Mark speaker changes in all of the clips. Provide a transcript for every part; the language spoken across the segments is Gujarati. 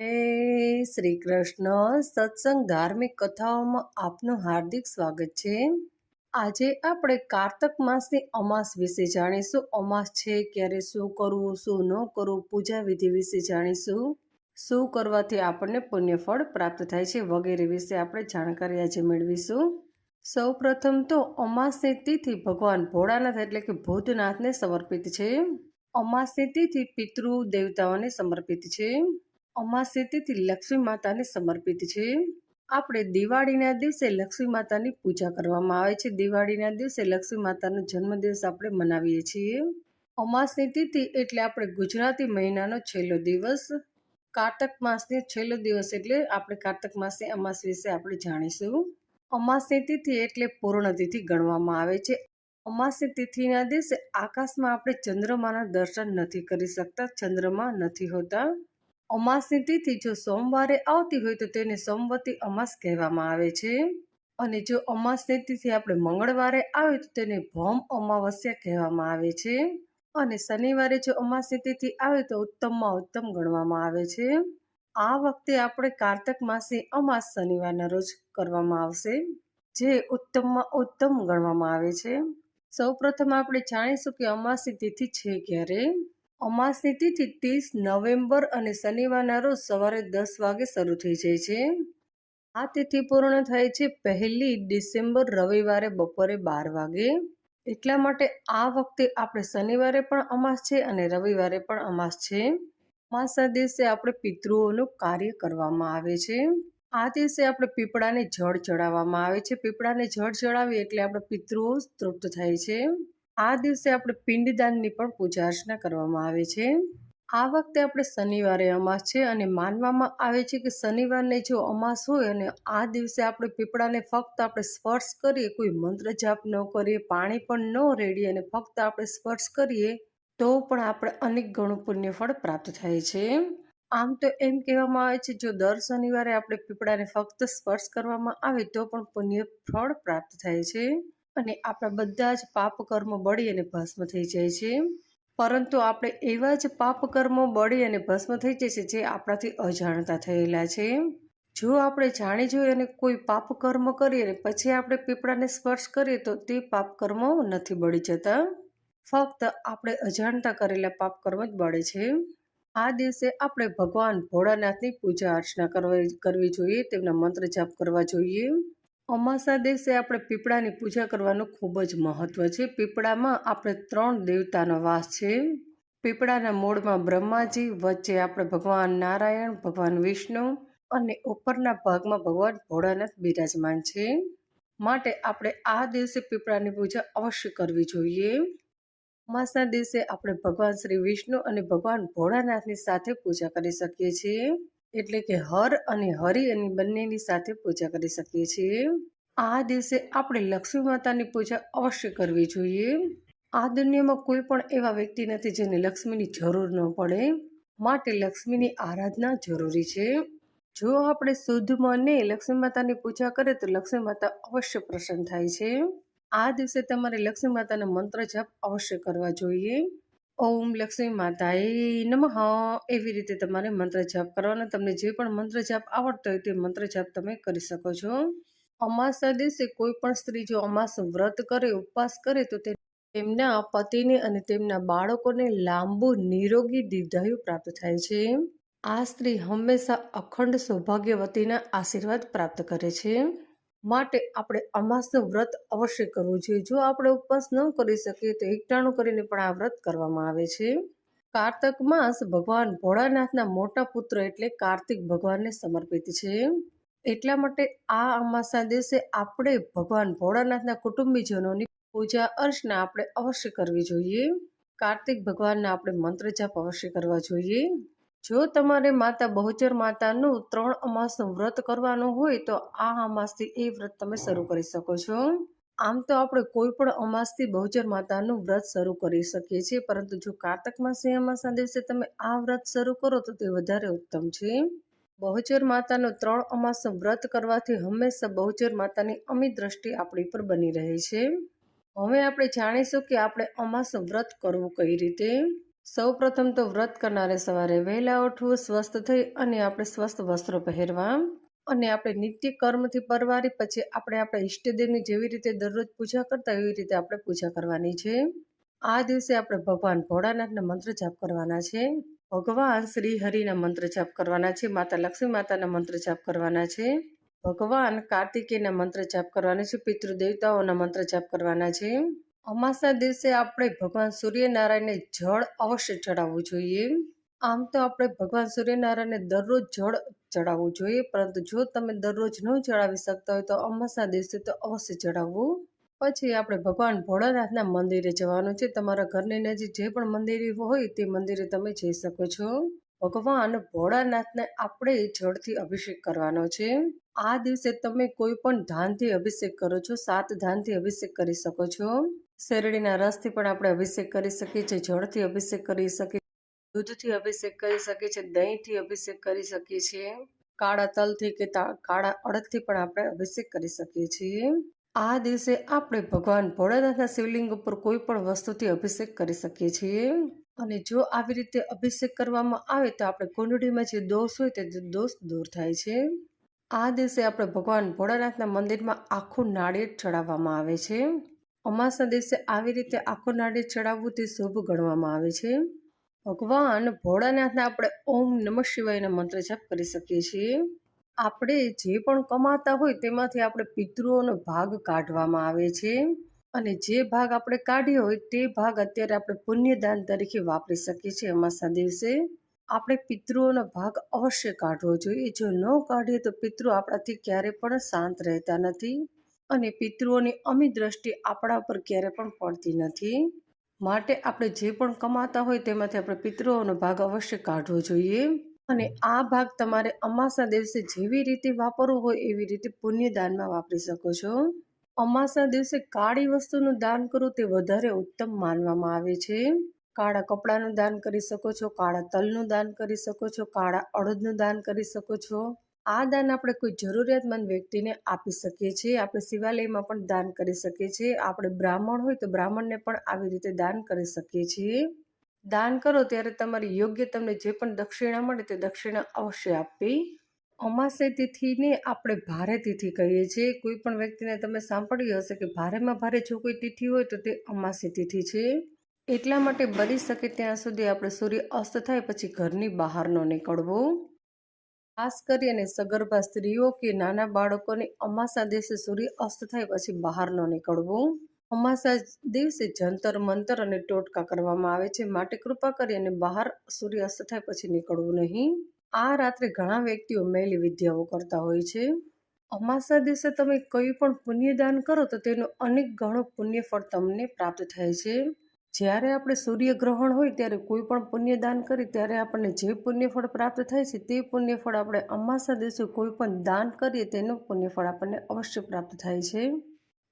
Speaker 1: જય શ્રી કૃષ્ણ સત્સંગ ધાર્મિક કથાઓમાં આપનું હાર્દિક સ્વાગત છે. આજે આપણે કારતક માસની અમાસ વિશે જાણીશું. અમાસ છે ક્યારે શું કરવું, શું ન કરવું, પૂજા વિધિ વિશે જાણીશું. શું કરવાથી આપણને પુણ્યફળ પ્રાપ્ત થાય છે વગેરે વિશે આપણે જાણકારી આજે મેળવીશું. સૌ પ્રથમ તો અમાસની તિથિ ભગવાન ભોળાનાથ એટલે કે ભૂતનાથને સમર્પિત છે. અમાસની તિથિ પિતૃ દેવતાઓને સમર્પિત છે. અમાસની તિથિ લક્ષ્મી માતાને સમર્પિત છે. આપણે દિવાળીના દિવસે લક્ષ્મી માતાની પૂજા કરવામાં આવે છે. દિવાળીના દિવસે લક્ષ્મી માતાનો જન્મદિવસ આપણે મનાવીએ છીએ. અમાસની તિથિ એટલે આપણે ગુજરાતી મહિનાનો છેલ્લો દિવસ. કારતક માસની છેલ્લો દિવસ એટલે આપણે કારતક માસની અમાસ વિશે આપણે જાણીશું. અમાસની તિથિ એટલે પૂર્ણ તિથિ ગણવામાં આવે છે. અમાસની તિથિના દિવસે આકાશમાં આપણે ચંદ્રમાના દર્શન નથી કરી શકતા, ચંદ્રમા નથી હોતા. અમાસની તિથિ જો સોમવારે આવતી હોય તો તેને સોમવતી અમાસ કહેવામાં આવે છે. અને જો અમાસની તિથિ આપણે મંગળવારે આવે તો તેને ભૌમ અમાવસ્યા કહેવામાં આવે છે. અને શનિવારે જો અમાસની તિથિ આવે તો ઉત્તમમાં ઉત્તમ ગણવામાં આવે છે. આ વખતે આપણે કારતક માસની અમાસ શનિવારના રોજ કરવામાં આવશે, જે ઉત્તમમાં ઉત્તમ ગણવામાં આવે છે. સૌ પ્રથમ આપણે જાણીશું કે અમાસની તિથિ છે ક્યારે. અમાસની તિથિ ત્રીસ નવેમ્બર અને શનિવારના રોજ સવારે દસ વાગે શરૂ થઈ જાય છે. આ તિથિ પૂર્ણ થાય છે પહેલી ડિસેમ્બર રવિવારે બપોરે બાર વાગે. એટલા માટે આ વખતે આપણે શનિવારે પણ અમાસ છે અને રવિવારે પણ અમાસ છે. અમાસના દિવસે આપણે પિતૃઓનું કાર્ય કરવામાં આવે છે. આ દિવસે આપણે પીપળાને જળ ચડાવવામાં આવે છે. પીપળાને જળ ચડાવીએ એટલે આપણે પિતૃઓ તૃપ્ત થાય છે. આ દિવસે આપણે પિંડદાનની પણ પૂજા અર્ચના કરવામાં આવે છે. આ વખતે આપણે શનિવારે અમાસ છે અને માનવામાં આવે છે કે શનિવારને જો અમાસ હોય અને આ દિવસે આપણે પીપળાને ફક્ત આપણે સ્પર્શ કરીએ, કોઈ મંત્ર જાપ ન કરીએ, પાણી પણ ન રેડીએ અને ફક્ત આપણે સ્પર્શ કરીએ, તો પણ આપણે અનેક ગણું પુણ્યફળ પ્રાપ્ત થાય છે. આમ તો એમ કહેવામાં આવે છે, જો દર શનિવારે આપણે પીપળાને ફક્ત સ્પર્શ કરવામાં આવે તો પણ પુણ્યફળ પ્રાપ્ત થાય છે. અને આપણા બધા જ પાપ કર્મો બળી અને ભસ્મ થઈ જાય છે. પરંતુ આપણે એવા જ પાપ કર્મો બળી અને ભસ્મ થઈ જાય છે જે આપણાથી અજાણતા થયેલા છે. જો આપણે જાણી જોઈ અને કોઈ પાપ કર્મ કરીએ અને પછી આપણે પીપળાને સ્પર્શ કરીએ તો તે પાપ કર્મો નથી બળી જતા. ફક્ત આપણે અજાણતા કરેલા પાપ કર્મ જ બળે છે. આ દિવસે આપણે ભગવાન ભોળાનાથની પૂજા અર્ચના કરવી કરવી જોઈએ, તેમના મંત્ર જાપ કરવા જોઈએ. અમાસા દિવસે આપણે પીપળાની પૂજા કરવાનું ખૂબ જ મહત્વ છે. પીપળામાં આપણે ત્રણ દેવતાનો વાસ છે. પીપળાના મૂળમાં બ્રહ્માજી, વચ્ચે આપણે ભગવાન નારાયણ, ભગવાન વિષ્ણુ અને ઉપરના ભાગમાં ભગવાન ભોળાનાથ બિરાજમાન છે. માટે આપણે આ દિવસે પીપળાની પૂજા અવશ્ય કરવી જોઈએ. અમાસના દિવસે આપણે ભગવાન શ્રી વિષ્ણુ અને ભગવાન ભોળાનાથની સાથે પૂજા કરી શકીએ છીએ. એટલે કે હર અને હરિ અને બંનેની સાથે પૂજા કરી શકીએ છીએ. આ દિવસે આપણે લક્ષ્મી માતાની પૂજા અવશ્ય કરવી જોઈએ. આ દુનિયામાં કોઈ પણ એવા વ્યક્તિ નથી જેને લક્ષ્મીની જરૂર ન પડે. માટે લક્ષ્મીની આરાધના જરૂરી છે. જો આપણે શુદ્ધ મને લક્ષ્મી માતાની પૂજા કરીએ તો લક્ષ્મી માતા અવશ્ય પ્રસન્ન થાય છે. આ દિવસે તમારે લક્ષ્મી માતાના મંત્ર જાપ અવશ્ય કરવા જોઈએ. ઓમ લક્ષ્મી માતાએ નમઃ. એવી રીતે તમારે મંત્ર જાપ કરવાનો. તમને જે પણ મંત્ર જાપ આવડતો હોય તે મંત્ર જાપ તમે કરી શકો છો. અમાસના દિવસે કોઈ પણ સ્ત્રી જો અમાસ વ્રત કરે, ઉપવાસ કરે, તો તે તેમના પતિને અને તેમના બાળકોને લાંબુ નિરોગી દીર્ઘાયુ પ્રાપ્ત થાય છે. આ સ્ત્રી હંમેશા અખંડ સૌભાગ્યવતીના આશીર્વાદ પ્રાપ્ત કરે છે. માટે આપણે અમાસનું વ્રત અવશ્ય કરવું જોઈએ. જો આપણે ઉપવાસ ન કરી શકીએ તો એકટાણું કરીને પણ આ વ્રત કરવામાં આવે છે. કારતક માસ ભગવાન ભોળાનાથના મોટા પુત્ર એટલે કાર્તિક ભગવાનને સમર્પિત છે. એટલા માટે આ અમાસના દિવસે આપણે ભગવાન ભોળાનાથના કુટુંબીજનોની પૂજા અર્ચના આપણે અવશ્ય કરવી જોઈએ. કાર્તિક ભગવાનના આપણે મંત્ર જાપ અવશ્ય કરવા જોઈએ. જો તમારે માતા બહુચર માતાનું ત્રણ અમાસનું વ્રત કરવાનું હોય, તો આ અમાસથી એ વ્રત તમે શરૂ કરી શકો છો. આમ તો આપણે કોઈ પણ અમાસથી બહુચર માતાનું વ્રત શરૂ કરી શકીએ છીએ, પરંતુ જો કારતક માસી અમાસના દિવસે તમે આ વ્રત શરૂ કરો, તો તે વધારે ઉત્તમ છે. બહુચર માતાનું ત્રણ અમાસનું વ્રત કરવાથી હંમેશા બહુચર માતાની અમી દ્રષ્ટિ આપણી પર બની રહે છે. હવે આપણે જાણીશું કે આપણે અમાસનું વ્રત કરવું કઈ રીતે. સૌ પ્રથમ તો વ્રત કરનારે સવારે વહેલા ઉઠવું, સ્વસ્થ થઈ અને આપણે સ્વસ્થ વસ્ત્રો પહેરવા. અને આપણે નિત્ય કર્મથી પરવારી પછી આપણે આપણા ઈષ્ટદેવની જેવી રીતે દરરોજ પૂજા કરતા એવી રીતે આપણે પૂજા કરવાની છે. આ દિવસે આપણે ભગવાન ભોળાનાથના મંત્ર જાપ કરવાના છે. ભગવાન શ્રી હરિના મંત્ર જાપ કરવાના છે. માતા લક્ષ્મી માતાના મંત્ર જાપ કરવાના છે. ભગવાન કાર્તિકેયના મંત્ર જાપ કરવાના છે. પિતૃ દેવતાઓના મંત્ર જાપ કરવાના છે. અમાસના દિવસે આપણે ભગવાન સૂર્યનારાયણને જળ અવશ્ય ચડાવવું જોઈએ. આમ તો આપણે ભગવાન સૂર્યનારાયણને દરરોજ જળ ચડાવવું જોઈએ, પરંતુ જો તમે દરરોજ ન ચડાવી શકતા હોય તો અમાસના દિવસે તો અવશ્ય ચડાવવું. પછી આપણે ભગવાન ભોળાનાથના મંદિરે જવાનું છે. તમારા ઘરની નજીક જે પણ મંદિર હોય તે મંદિરે તમે જઈ શકો છો. ભગવાન ભોળાનાથને આપણે જળથી અભિષેક કરવાનો છે. આ દિવસે તમે કોઈ પણ ધાનથી અભિષેક કરો છો, સાત ધાનથી અભિષેક કરી શકો છો. શેરડીના રસથી પણ આપણે અભિષેક કરી શકીએ છીએ, જળથી અભિષેક કરી શકીએ દૂધથી અભિષેક કરી શકીએ છીએ, દહીંથી અભિષેક કરી શકીએ છીએ, કાળા તલથી કે કાળા અડદથી પણ આપણે અભિષેક કરી શકીએ છીએ. આ દિવસે આપણે ભગવાન ભોળાનાથના શિવલિંગ ઉપર કોઈ પણ વસ્તુથી અભિષેક કરી શકીએ છીએ. અને જો આવી રીતે અભિષેક કરવામાં આવે તો આપણે કુંડળીમાં જે દોષ હોય તે દોષ દૂર થાય છે. આ દિવસે આપણે ભગવાન ભોળાનાથના મંદિરમાં આખું નાળિયેર ચડાવવામાં આવે છે. અમાસના દિવસે આવી રીતે આખો નાળિયેર ચડાવવું તે શુભ ગણવામાં આવે છે. ભગવાન ભોળાનાથના આપણે ઓમ નમઃ શિવાયના મંત્ર જપ કરી શકીએ છીએ. આપણે જે પણ કમાતા હોય તેમાંથી આપણે પિતૃઓનો ભાગ કાઢવામાં આવે છે. અને જે ભાગ આપણે કાઢ્યો હોય તે ભાગ અત્યારે આપણે પુણ્યદાન તરીકે વાપરી શકીએ છીએ અમાસના દિવસે. આપણે પિતૃઓનો ભાગ અવશ્ય કાઢવો જોઈએ. જો ન કાઢીએ તો પિતૃ આપણાથી ક્યારે પણ શાંત રહેતા નથી. અને પિતૃઓની અમી દ્રષ્ટિ આપણા ઉપર ક્યારે પણ પડતી નથી. માટે આપણે જે પણ કમાતા હોય તેમાંથી આપણે પિતૃઓનો ભાગ અવશ્ય કાઢવો જોઈએ. અને આ ભાગ તમારે અમાસના દિવસે જેવી રીતે વાપરવું હોય એવી રીતે પુણ્યદાનમાં વાપરી શકો છો. અમાસના દિવસે કાળી વસ્તુનું દાન કરવું તે વધારે ઉત્તમ માનવામાં આવે છે. કાળા કપડાનું દાન કરી શકો છો, કાળા તલનું દાન કરી શકો છો, કાળા અડદનું દાન કરી શકો છો. આ દાન આપણે કોઈ જરૂરિયાતમંદ વ્યક્તિને આપી શકીએ છીએ. આપણે શિવાલયમાં પણ દાન કરી શકીએ છીએ. આપણે બ્રાહ્મણ હોય તો બ્રાહ્મણને પણ આવી રીતે દાન કરી શકીએ છીએ. દાન કરો ત્યારે તમારી યોગ્ય તમને જે પણ દક્ષિણા મળે તે દક્ષિણા અવશ્ય આપવી. અમાસે તિથિને આપણે ભારે તિથિ કહીએ છીએ. કોઈ પણ વ્યક્તિને તમે સાંભળ્યું હશે કે ભારેમાં ભારે જો કોઈ તિથિ હોય તો તે અમાસી તિથિ છે. એટલા માટે બની શકે ત્યાં સુધી આપણે સૂર્ય અસ્ત થાય પછી ઘરની બહાર ન નીકળવું. ખાસ કરીને સગર્ભા સ્ત્રીઓ કે નાના બાળકોને અમાસા દિવસે સૂર્ય અસ્ત થાય પછી બહાર ન નીકળવું. અમાસા દિવસે જંતર, મંતર અને ટોટકા કરવામાં આવે છે. માટે કૃપા કરી અને બહાર સૂર્ય અસ્ત થાય પછી નીકળવું નહીં. આ રાત્રે ઘણા વ્યક્તિઓ મેલી વિદ્યાઓ કરતા હોય છે. અમાસા દિવસે તમે કોઈ પણ પુણ્યદાન કરો તો તેનું અનેક ગણો પુણ્યફળ તમને પ્રાપ્ત થાય છે. જ્યારે આપણે સૂર્યગ્રહણ હોય ત્યારે કોઈ પણ પુણ્યદાન કરીએ ત્યારે આપણને જે પુણ્યફળ પ્રાપ્ત થાય છે તે પુણ્યફળ આપણે અમાસા દિવસે કોઈ પણ દાન કરીએ તેનું પુણ્યફળ આપણને અવશ્ય પ્રાપ્ત થાય છે.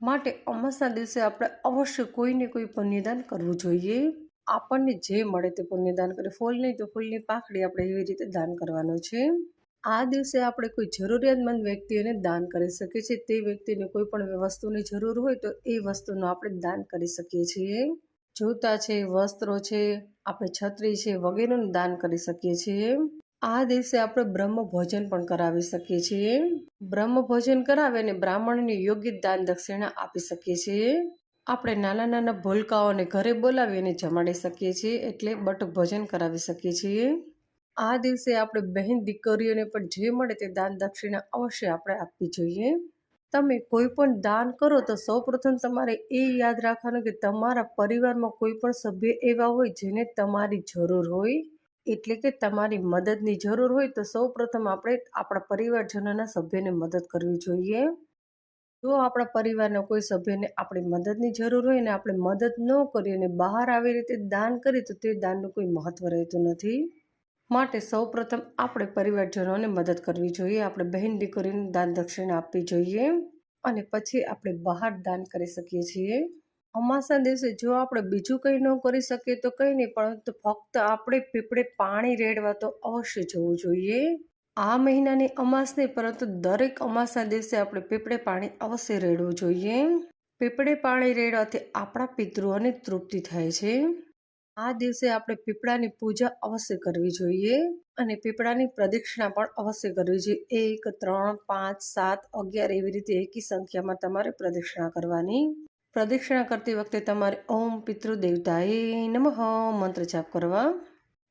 Speaker 1: માટે અમાસના દિવસે આપણે અવશ્ય કોઈને કોઈ પુણ્યદાન કરવું જોઈએ. આપણને જે મળે તે પુણ્યદાન કરે ફૂલ નહીં તો ફૂલની પાંખડી આપણે એવી રીતે દાન કરવાનું છે. આ દિવસે આપણે કોઈ જરૂરિયાતમંદ વ્યક્તિઓને દાન કરી શકીએ છીએ. તે વ્યક્તિને કોઈ પણ વસ્તુની જરૂર હોય તો એ વસ્તુનું આપણે દાન કરી શકીએ છીએ. જૂતા છે, વસ્ત્રો છે, આપણે છત્રી છે વગેરેનું દાન કરી શકીએ છીએ. આ દિવસે આપણે બ્રહ્મ ભોજન પણ કરાવી શકીએ છીએ. બ્રહ્મ ભોજન કરાવીને બ્રાહ્મણને યોગ્ય દાન દક્ષિણા આપી શકીએ છીએ. આપણે નાના નાના ભૂલકાઓને ઘરે બોલાવીને જમાડી શકીએ છીએ એટલે બટુક ભોજન કરાવી શકીએ છીએ. આ દિવસે આપણે બહેન દીકરીઓને પણ જે મળે તે દાન દક્ષિણા અવશ્ય આપણે આપવી જોઈએ. તમે કોઈ પણ દાન કરો તો સૌપ્રથમ તમારે એ યાદ રાખવાનું કે તમારા પરિવારમાં કોઈ પણ સભ્ય એવા હોય જેને તમારી જરૂર હોય, એટલે કે તમારી મદદની જરૂર હોય, તો સૌપ્રથમ આપણે આપણા પરિવારજનોના સભ્યને મદદ કરવી જોઈએ. જો આપણા પરિવારના કોઈ સભ્યને આપણી મદદની જરૂર હોય અને આપણે મદદ ન કરીએ અને બહાર આવી રીતે દાન કરીએ તો તે દાનનું કોઈ મહત્ત્વ રહેતું નથી. માટે સૌપ્રથમ આપણે પરિવારજનોને મદદ કરવી જોઈએ, આપણે બહેન દીકરીને દાન દક્ષિણા આપવી જોઈએ અને પછી આપણે બહાર દાન કરી શકીએ છીએ. અમાસના દિવસે જો આપણે બીજું કંઈ ન કરી શકીએ તો કંઈ નહીં, પરંતુ ફક્ત આપણે પીપળે પાણી રેડવા તો અવશ્ય જવું જોઈએ. આ મહિનાની અમાસ નહીં, પરંતુ દરેક અમાસના દિવસે આપણે પીપળે પાણી અવશ્ય રેડવું જોઈએ. પીપળે પાણી રેડવાથી આપણા પિતૃઓને તૃપ્તિ થાય છે. આ દિવસે આપણે પીપળાની પૂજા અવશ્ય કરવી જોઈએ અને પીપળાની પ્રદક્ષિણા પણ અવશ્ય કરવી જોઈએ. એક, ત્રણ, પાંચ, સાત, અગિયાર એવી રીતે એકી સંખ્યામાં તમારે પ્રદક્ષિણા કરવાની. પ્રદક્ષિણા કરતી વખતે તમારે ઓમ પિતૃદેવતાએ નમઃ મંત્ર જાપ કરવા.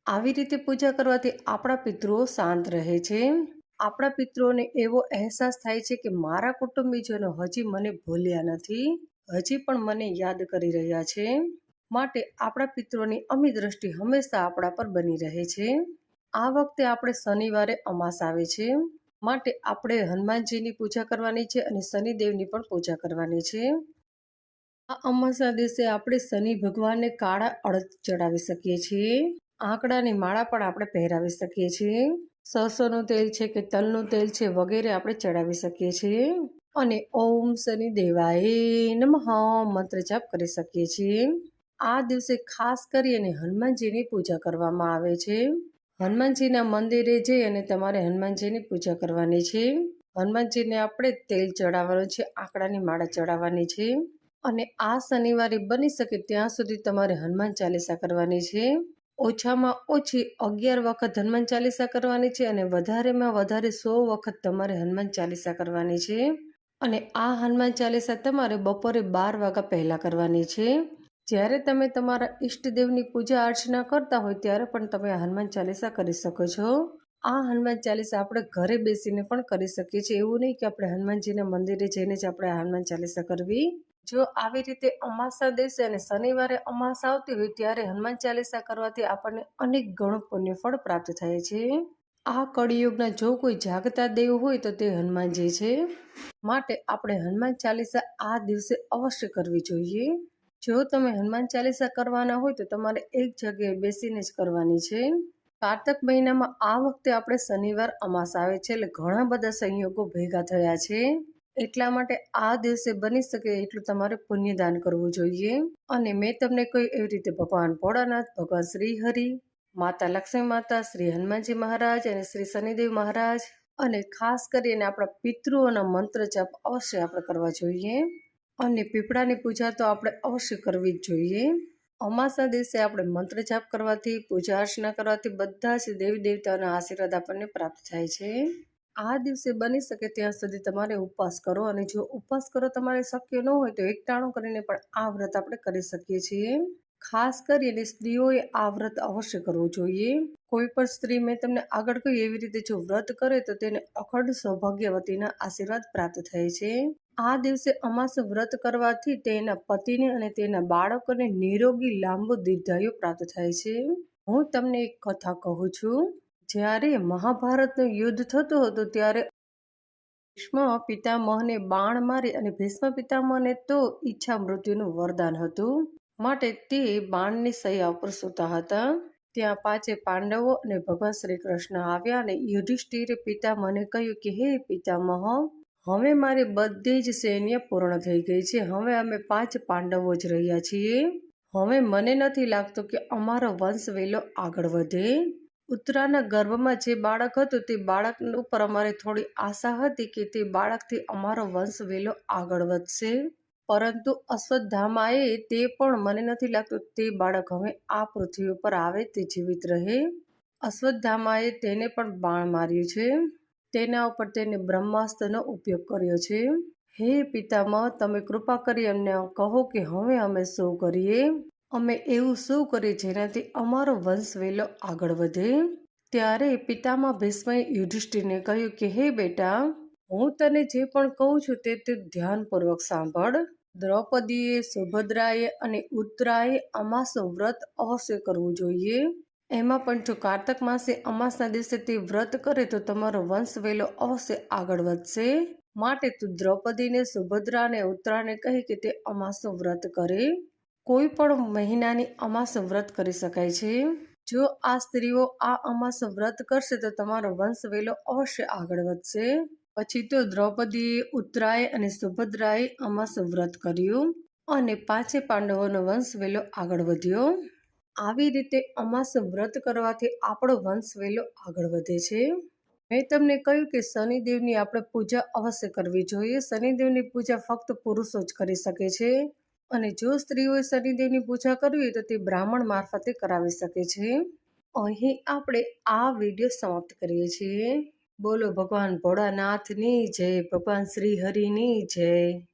Speaker 1: આવી રીતે પૂજા કરવાથી આપણા પિતૃઓ શાંત રહે છે. આપણા પિતૃઓને એવો અહેસાસ થાય છે કે મારા કુટુંબીજનો હજી મને ભૂલ્યા નથી, હજી પણ મને યાદ કરી રહ્યા છે. માટે આપણા પિત્રોની અમી દ્રષ્ટિ હંમેશા આપણા પર બની રહે છે. આ વખતે આપણે શનિવારે અમાસ આવે છે. માટે આપણે હનુમાનજીની પૂજા કરવાની છે અને શનિદેવની પણ પૂજા કરવાની છે. આ અમાસના દિવસે આપણે શનિ ભગવાનને કાળા અડદ ચડાવી શકીએ છીએ. આંકડાની માળા પણ આપણે પહેરાવી શકીએ છીએ. સરસોનું તેલ છે કે તલનું તેલ છે વગેરે આપણે ચડાવી શકીએ છીએ. અને ઓમ શનિ દેવાય નમઃ મંત્ર જાપ કરી શકીએ છીએ. આ દિવસે ખાસ કરી અને હનુમાનજીની પૂજા કરવામાં આવે છે. હનુમાનજીના મંદિરે જઈ અને તમારે હનુમાનજીની પૂજા કરવાની છે. હનુમાનજીને આપણે તેલ ચડાવવાનું છે, આંકડાની માળા ચડાવવાની છે અને આ શનિવારે બની શકે ત્યાં સુધી તમારે હનુમાન ચાલીસા કરવાની છે. ઓછામાં ઓછી અગિયાર વખત હનુમાન ચાલીસા કરવાની છે અને વધારેમાં વધારે સો વખત તમારે હનુમાન ચાલીસા કરવાની છે. અને આ હનુમાન ચાલીસા તમારે બપોરે બાર વાગ્યા પહેલાં કરવાની છે. જ્યારે તમે તમારા ઈષ્ટદેવની પૂજા અર્ચના કરતા હોય ત્યારે પણ તમે હનુમાન ચાલીસા કરી શકો છો. આ હનુમાન ચાલીસા આપણે ઘરે બેસીને પણ કરી શકીએ છીએ. એવું નહીં કે આપણે હનુમાનજીના મંદિરે જઈને જ આપણે હનુમાન ચાલીસા કરવી. જો આવી રીતે અમાસા દિવસે અને શનિવારે અમાસ આવતી હોય ત્યારે હનુમાન ચાલીસા કરવાથી આપણને અનેક ગણું પુણ્યફળ પ્રાપ્ત થાય છે. આ કળિયુગના જો કોઈ જાગતા દેવ હોય તો તે હનુમાનજી છે. માટે આપણે હનુમાન ચાલીસા આ દિવસે અવશ્ય કરવી જોઈએ. જો તમે હનુમાન ચાલીસા કરવાના હોય તો તમારે એક જગ્યાએ બેસીને જ કરવાની છે. કારતક મહિનામાં આ વખતે આપણે શનિવાર અમાસ આવે છે એટલે ઘણા બધા સંયોગો ભેગા થયા છે. એટલા માટે આ દિવસે બની શકે એટલું તમારે પુણ્યદાન કરવું જોઈએ. અને મેં તમને કહ્યું એવી રીતે ભગવાન ભોળાનાથ, ભગવાન શ્રી હરિ, માતા લક્ષ્મી માતા, શ્રી હનુમાનજી મહારાજ અને શ્રી શનિદેવ મહારાજ અને ખાસ કરીને આપણા પિતૃઓના મંત્ર જપ અવશ્ય આપણે કરવા જોઈએ. અને પીપળાની પૂજા તો આપણે અવશ્ય કરવી જ જોઈએ. અમાસના દિવસે આપણે મંત્ર જાપ કરવાથી, પૂજા અર્ચના કરવાથી બધા જ દેવી દેવતાઓના આશીર્વાદ આપણને પ્રાપ્ત થાય છે. આ દિવસે બની શકે ત્યાં સુધી તમારે ઉપવાસ કરો અને જો ઉપવાસ કરો તમારે શક્ય ન હોય તો એકટાણું કરીને પણ આ વ્રત આપણે કરી શકીએ છીએ. ખાસ કરીને સ્ત્રીઓએ આ વ્રત અવશ્ય કરવું જોઈએ. કોઈ પણ સ્ત્રી મેં તમને આગળ કહ્યું એવી રીતે જો વ્રત કરે તો તેને અખંડ સૌભાગ્યવતીના આશીર્વાદ પ્રાપ્ત થાય છે. આ દિવસે અમાસ વ્રત કરવાથી તેના પતિને અને તેના બાળકોને નિરોગી, લાંબો દીર્ઘાયુ પ્રાપ્ત થાય છે. હું તમને એક કથા કહું છું. જ્યારે મહાભારતનું યુદ્ધ થતું હતું, ત્યારે ભીષ્મ પિતામહને બાણ મારી અને ભીષ્મ પિતામહને તો ઈચ્છા મૃત્યુનું વરદાન હતું. માટે તે બાણની સૈયા ઉપર સૂતા હતા. ત્યાં પાંચે પાંડવો અને ભગવાન શ્રી કૃષ્ણ આવ્યા અને યુધિષ્ઠિરે પિતામહને કહ્યું કે, હે પિતામહ હવે મારી બધી જ સૈન્ય પૂર્ણ થઈ ગઈ છે. હવે અમે પાંચ પાંડવો જ રહ્યા છીએ. હવે મને નથી લાગતું કે અમારો વંશ વેલો આગળ વધે. ઉત્તરાના ગર્ભમાં જે બાળક હતું તે બાળક ઉપર અમારે થોડી આશા હતી કે તે બાળકથી અમારો વંશ વેલો આગળ વધશે. પરંતુ અશ્વત્થામાએ તે પણ મને નથી લાગતું તે બાળક હવે આ પૃથ્વી ઉપર આવે તે જીવિત રહે. અશ્વત્થામાએ તેને પણ બાણ માર્યું છે. તેના ઉપર તેને બ્રહ્માસ્ત્રનો ઉપયોગ કર્યો છે. હે પિતામાં તમે કૃપા કરી અમને કહો કે હવે અમે શું કરીએ? અમે એવું શું કરીએ જેનાથી અમારો વંશ વેલો આગળ વધે? ત્યારે પિતામાં ભીષ્મએ યુધિષ્ઠિરને કહ્યું કે, હે બેટા, હું તને જે પણ કહું છું તે તું ધ્યાનપૂર્વક સાંભળ. દ્રૌપદીએ સુભદ્રાએ અને ઉત્તરાએ અમાસનું વ્રત અવશ્ય કરવું જોઈએ. એમાં પણ જો કાર્તક માસે અમાસના દિવસે તે વ્રત કરે તો તમારો વંશ વેલો અવશ્ય આગળ વધશે. માટે તું દ્રૌપદીને સુભદ્રાને ઉત્તરાને કહી કે તે અમાસનું વ્રત કરે. કોઈ પણ મહિનાની અમાસ વ્રત કરી શકાય છે. જો આ સ્ત્રીઓ આ અમાસ વ્રત કરશે તો તમારો વંશ વેલો અવશ્ય આગળ વધશે. પછી તો દ્રૌપદીએ, ઉત્તરાએ અને સુભદ્રાએ અમાસ વ્રત કર્યું અને પાંચે પાંડવોનો વંશ વેલો આગળ વધ્યો. આવી રીતે અમાસ વ્રત કરવાથી આપણો વંશ વેલો આગળ વધે છે. મેં તમને કહ્યું કે શનિદેવની આપણે પૂજા અવશ્ય કરવી જોઈએ. શનિદેવની પૂજા ફક્ત પુરુષો જ કરી શકે છે. અને જો સ્ત્રીઓએ શનિદેવની પૂજા કરવી તો તે બ્રાહ્મણ મારફતે કરાવી શકે છે. અહીં આપણે આ વીડિયો સમાપ્ત કરીએ છીએ. બોલો ભગવાન ભોળાનાથની જય, ભગવાન શ્રી હરિની જય.